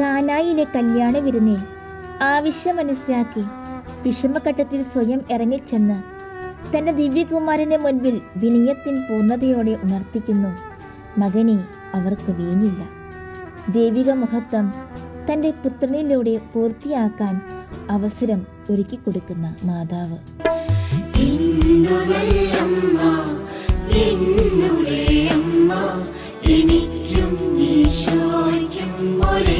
കാനായിലെ കല്യാണ വിരുന്നെ. ആവശ്യം മനസ്സിലാക്കി വിഷമഘട്ടത്തിൽ സ്വയം ഇറങ്ങിച്ചെന്ന് തന്റെ ദിവ്യകുമാരന്റെ മുൻപിൽ വിനയത്തിൻ പൂർണതയോടെ ഉണർത്തിക്കുന്നു. മകനെ അവർക്ക് വീഞ്ഞില്ല. ദൈവിക മഹത്വം തന്റെ പുത്രനിലൂടെ പൂർത്തിയാക്കാൻ അവസരം ഒരുക്കി കൊടുക്കുന്ന മാതാവ്. എനിക്കും ഈശോയ്ക്കും ഒരേ